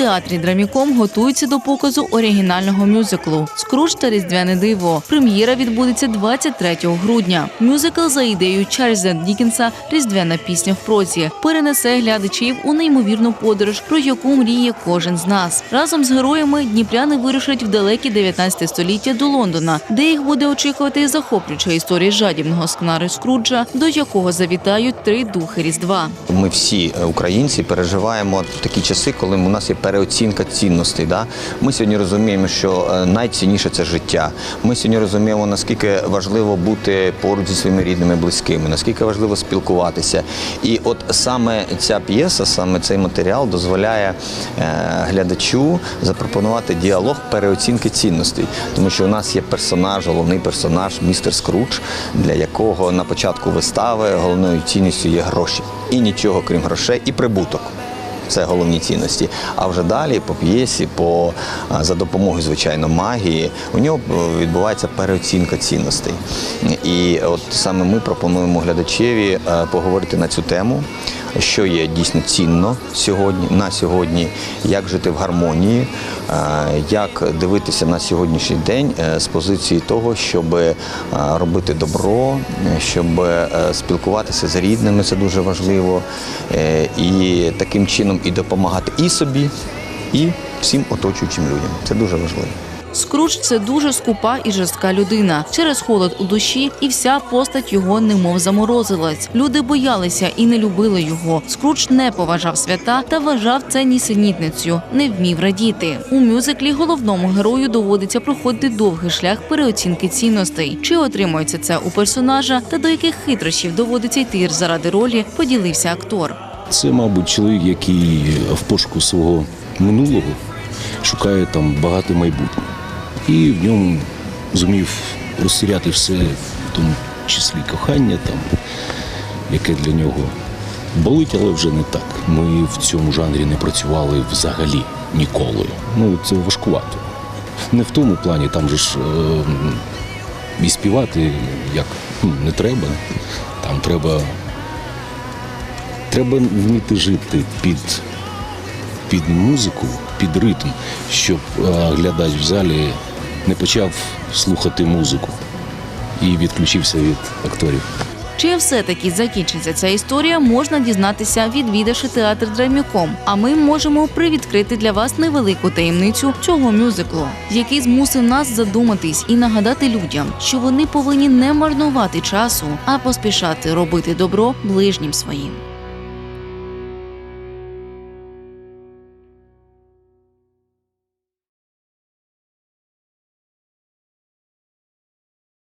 театрі Драміком готуються до показу оригінального мюзиклу Скруч та Різдвяне диво. Прем'єра відбудеться 23 грудня. Мюзикл за ідеєю Чарльза Дікенса Різдвяна пісня в прозі перенесе глядачів у неймовірну подорож, про яку мріє кожен з нас. Разом з героями дніпряни вирушать в далеке 19 століття до Лондона, де їх буде очікувати захоплююча історія жадібного скнари Скруджа, до якого завітають три духи Різдва. Ми всі е, українці переживаємо такі часи, коли у нас є переоцінка цінностей. Да? Ми сьогодні розуміємо, що е, найцінніше це життя. Ми сьогодні розуміємо, наскільки важливо бути поруч зі своїми рідними, близькими, наскільки важливо спілкуватися. І от саме ця п'єса, саме цей матеріал дозволяє е, глядачу запропонувати діалог переоцінки цінностей, тому що у нас є персонаж, головний персонаж, містер Скрудж, для якого на початку вистави головною цінністю є гроші і нічого крім грошей, і прибуток. Це головні цінності. А вже далі по п'єсі, по за допомогою звичайно магії, у нього е, відбувається переоцінка цінностей. І от саме ми пропонуємо глядачеві е, поговорити на цю тему, що є дійсно цінно сьогодні на сьогодні, як жити в гармонії, е, як дивитися на сьогоднішній день е, з позиції того, щоб е, робити добро, щоб спілкуватися з рідними, це дуже важливо, і таким чином і допомагати і собі, і всім оточуючим людям. Це дуже важливо. Скрудж – це дуже скупа і жорстка людина. Через холод у душі, і вся постать його немов заморозилась. Люди боялися і не любили його. Скрудж не поважав свята та вважав це нісенітницю, не вмів радіти. У мюзиклі головному герою доводиться проходити довгий шлях переоцінки цінностей. Чи отримується це у персонажа, та до яких хитрощів доводиться йти заради ролі, поділився актор. Це, мабуть, чоловік, який в пошуку свого минулого шукає там багато майбутнього. І в ньому зумів розсіряти все, в тому числі кохання, там, яке для нього болить, але вже не так. Ми в цьому жанрі не працювали взагалі ніколи. Ну, це важкувато. Не в тому плані, там же ж е, і співати як ну, не треба. Там треба Треба вміти жити під, під музику, під ритм, щоб е, глядач в залі не почав слухати музику і відключився від акторів. Чи все-таки закінчиться ця історія, можна дізнатися, відвідавши театр Драміком. А ми можемо привідкрити для вас невелику таємницю цього мюзиклу, який змусив нас задуматись і нагадати людям, що вони повинні не марнувати часу, а поспішати робити добро ближнім своїм.